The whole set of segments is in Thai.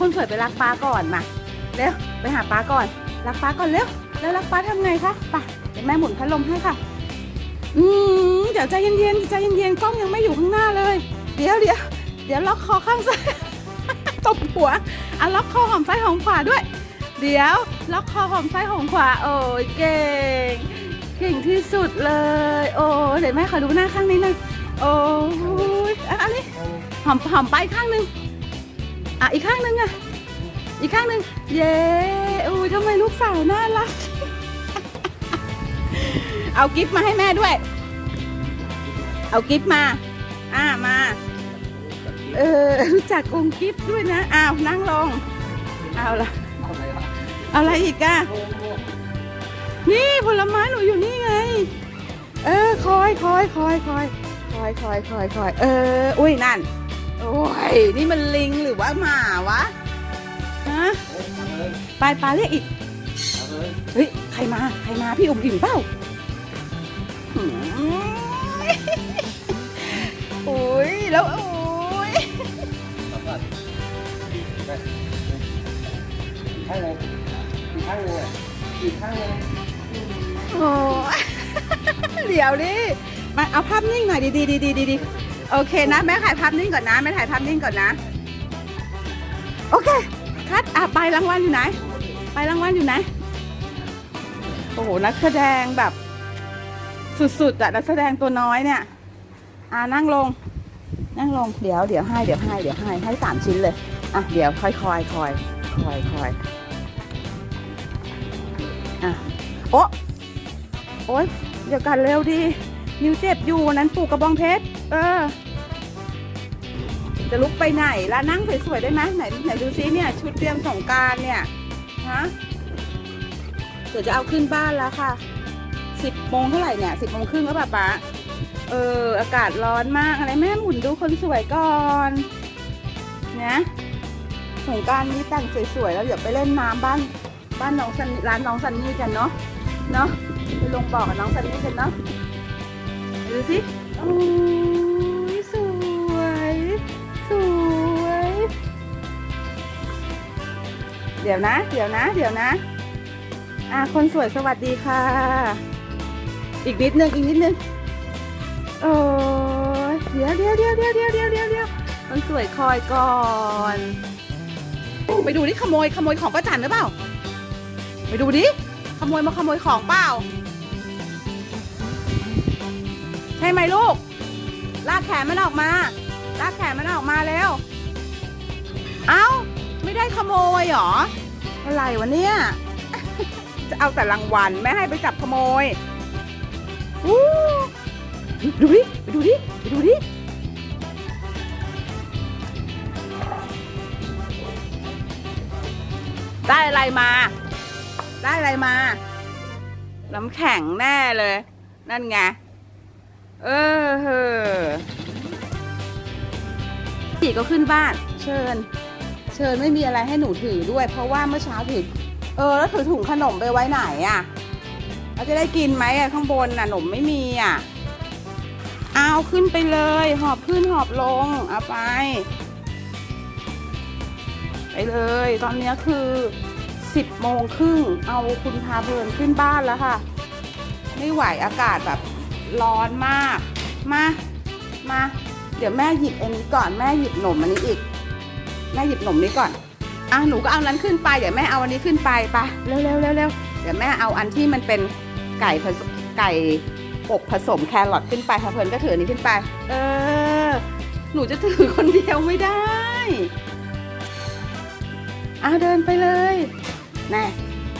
คนสวยไปรักป้าก่อนมาเร็วไปหาป้าก่อน รักป้าก่อนเร็วแล้วรักป้าทำไงคะไปเดี๋ยวแม่หมุนพัดลมให้ค่ะ อืมเดี๋ยวใจเย็นๆใจเย็นๆกล้องยังไม่อยู่ข้างหน้าเลย เดี๋ยวเดี๋ยวเดี๋ยวล็อกคอข้างซ้ายตบหัวอะล็อกคอหอมซ้ายหอมขวาด้วย เดี๋ยวล็อกคอหอมซ้ายหอมขวา โอ้ยเก่งเก่งที่สุดเลย โอ้เดี๋ยวแม่ขอดูหน้าข้างนี้หน่อยโอ้ยอันนี้หอมหอมไปข้างหนึ่ง อะอีกข้างหนึ่งอะ อีกข้างหนึ่งเย้อุ้ยทำไมลูกสาวน่ารัก เอากิฟต์มาให้แม่ด้วย เอากิฟต์มา อ่ามา เออรู้จักกงกิฟต์ด้วยนะ อ้าวนั่งลง เอาละเอาอะไรอีกอะ นี่ผลไม้หนูอยู่นี่ไง เออคอยคอยคอยคอยคอยคอยคอยคอยเออ อุ้ยนั่น โอ้ย นี่มันลิงหรือว่าหมาวะ ฮะ ไปปลาเรียกอีก เฮ้ย ใครมา ใครมา พี่อมอิ่มเปล่าโอ้ย แล้วโอ้ยข้างเลยข้างเลยข้างเลยโอ้เดี๋ยวดิมาเอาภาพนิ่งหน่อยดีดีดีดีดี โอเคนะ แม่ถ่ายภาพนิ่งก่อนนะ แม่ถ่ายภาพนิ่งก่อนนะ โอเค คัดอะไปรางวัลอยู่ไหน ไปรางวัลอยู่ไหน โอ้โห นักแสดงแบบ สุดๆอะนักแสดงตัวน้อยเนี่ย อ่านั่งลง นั่งลง เดี๋ยวเดี๋ยวให้ เดี๋ยวให้ เดี๋ยวให้ ให้สามชิ้นเลย อะ เดี๋ยวค่อยคอยคอยคอยคอยอะ โอ๊ะโอ๊ยเดี๋ยวกันเร็วดินิ้วเจ็บอยู่นนั้นปลูกกระบองเพชร เออ จะลุกไปไหนล่ะนั่งสวยๆได้ไหมไหนไหนดูซิเนี่ย ชุดเตรียมสงการเนี่ยฮะเดี๋ยวจะเอาขึ้นบ้านแล้วค่ะสิบโมงเท่าไหร่เนี่ยสิบโมงครึ่งแล้วป่ะป๊าเอออากาศร้อนมากอะไรแม่หมุนดูคนสวยก่อนนะสงการนี้แต่งสวยๆแล้วเดี๋ยวไปเล่นน้ำบ้านบ้านน้องซันร้านน้องซันนี่กันเนาะเนาะไปลงบอกกับน้องซันนี่กันเนาะดูสิโอ้ ดี๋ยวนะ เดี๋ยวนะ เดี๋ยวนะ อะคนสวยสวัสดีค่ะ อีกนิดนึงอีกนิดนึงโอ้ยเดี๋ยวเดี๋ยวเดี๋ยวเดี๋ยวเดี๋ยวเดี๋ยวเดี๋ยวเดี๋ยวคนสวยคอยก่อน ไปดูนี่ขโมยขโมยของป้าจันหรือเปล่า ไปดูดิขโมยมาขโมยของเปล่า ใช่ไหมลูก ลากแขนมันออกมา ลากแขนมันออกมาเร็ว เอ้า ไม่ได้ขโมยเหรอ อะไรวะเนี่ย จะเอาแต่รางวัลไม่ให้ไปจับขโมยอู้ดูดิ ไปดูดิ ไปดูดิ ได้อะไรมา ได้อะไรมา น้ำแข็งแน่เลย นั่นไง เออเฮอพี่ก็ขึ้นบ้าน เชิญ ชิญไม่มีอะไรให้หนูถือด้วย เพราะว่าเมื่อเช้าถือเออแล้วถือถุงขนมไปไว้ไหนอะ่ะเราจะได้กินไหมอะข้างบนน่ะหนมไม่มีอะ่ะเอาขึ้นไปเลย หอบขึ้นหอบลงเอาไป ไปเลย ตอนนี้คือสิบโมงครึ่งเอาคุณพาเพลินขึ้นบ้านแล้วค่ะ ไม่ไหวอากาศแบบร้อนมาก มา มา เดี๋ยวแม่หยิบอันนี้ก่อนแม่หยิบหนมอันนี้อีก แม่หยิบหนมนี้ก่อนอะหนูก็เอานั้นขึ้นไปเดี๋ยวแม่เอาอันนี้ขึ้นไปไปะเร็วเร็วเร็วเร็วเดี๋ยวแม่เอาอันที่มันเป็นไก่ผสมไก่อบผสมแครอทขึ้นไปพาเพลินก็ถืออันนี้ขึ้นไป เออ หนูจะถือคนเดียวไม่ได้เอาเดินไปเลยน่ะ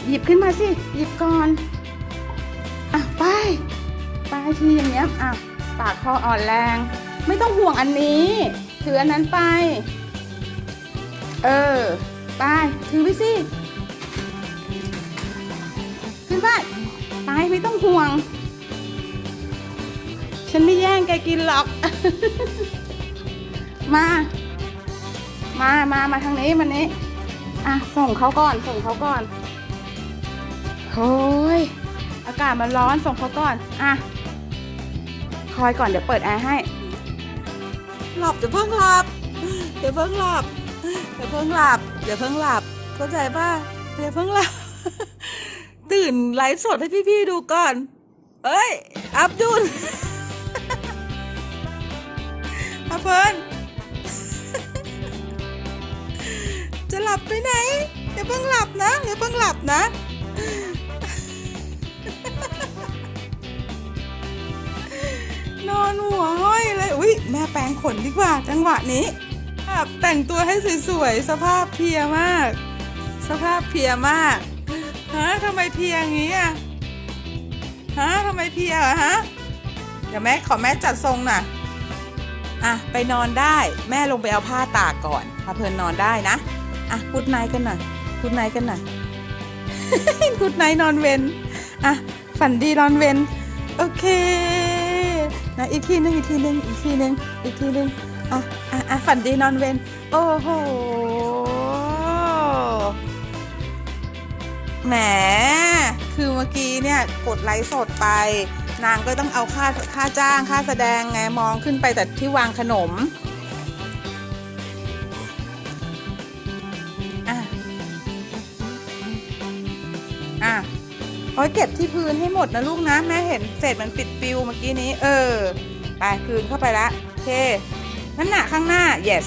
หยิบขึ้นมาสิหยิบก่อนอะไปไปทีอย่างเงี้ยอะปากคออ่อนแรง ไม่ต้องห่วงอันนี้ ถืออันนั้นไป เออ ไป ถือไปสิ ขึ้นไปไปไม่ต้องห่วง ฉันไม่แย่งแกกินหรอก มา มา มา มาทางนี้มานี้ อะ ส่งเขาก่อน ส่งเขาก่อนโอ้ย อากาศมันร้อน ส่งเขาก่อน อะ คอยก่อนเดี๋ยวเปิดแอร์ให้ หลับจะเพิ่งหลับเดี๋ยวเพิ่งหลับ อย่าเพิ่งหลับอย่าเพิ่งหลับเข้าใจป่ะอย่าเพิ่งหลับ ตื่นไลฟ์สดให้พี่ๆดูก่อน เอ้ย อับดุลอาเพิ่นจะหลับไปไหนอย่าเพิ่งหลับนะอย่าเพิ่งหลับนะนอนหัวห้อยเลย อุ้ยแม่แปรงขนดีกว่าจังหวะนี้ แบบแต่งตัวให้สวยๆ สภาพเพียมาก สภาพเพียมาก ฮะทำไมเพียอย่างนี้อะ ฮะทำไมเพียอะฮะ เดี๋ยวแม่ขอแม่จัดทรงน่ะ อะ ไปนอนได้ แม่ลงไปเอาผ้าตากก่อนพาเพลินนอนได้นะ อะกุดไนกันหน่อยกุดไนกันหน่อยกุดไนนอนเวนอะ ฝันดีนอนเวนโอเคนะอีกทีหนึงอีกทีหนึงอีกทีหนึงอีกทีหนึงอะ อะฝันดีนอนเวนโอ้โหแหม คือเมื่อกี้เนี่ยกดไลฟ์สดไป นางก็ต้องเอาค่าค่าจ้างค่าแสดงไงมองขึ้นไปแต่ที่วางขนมอะอะโอ้ยเก็บที่พื้นให้หมดนะลูกนะ แม่เห็นเศษมันปิดปิวเมื่อกี้นี้ เออ ไปคืนเข้าไปละโอเค นั่นหนะข้างหน้า yes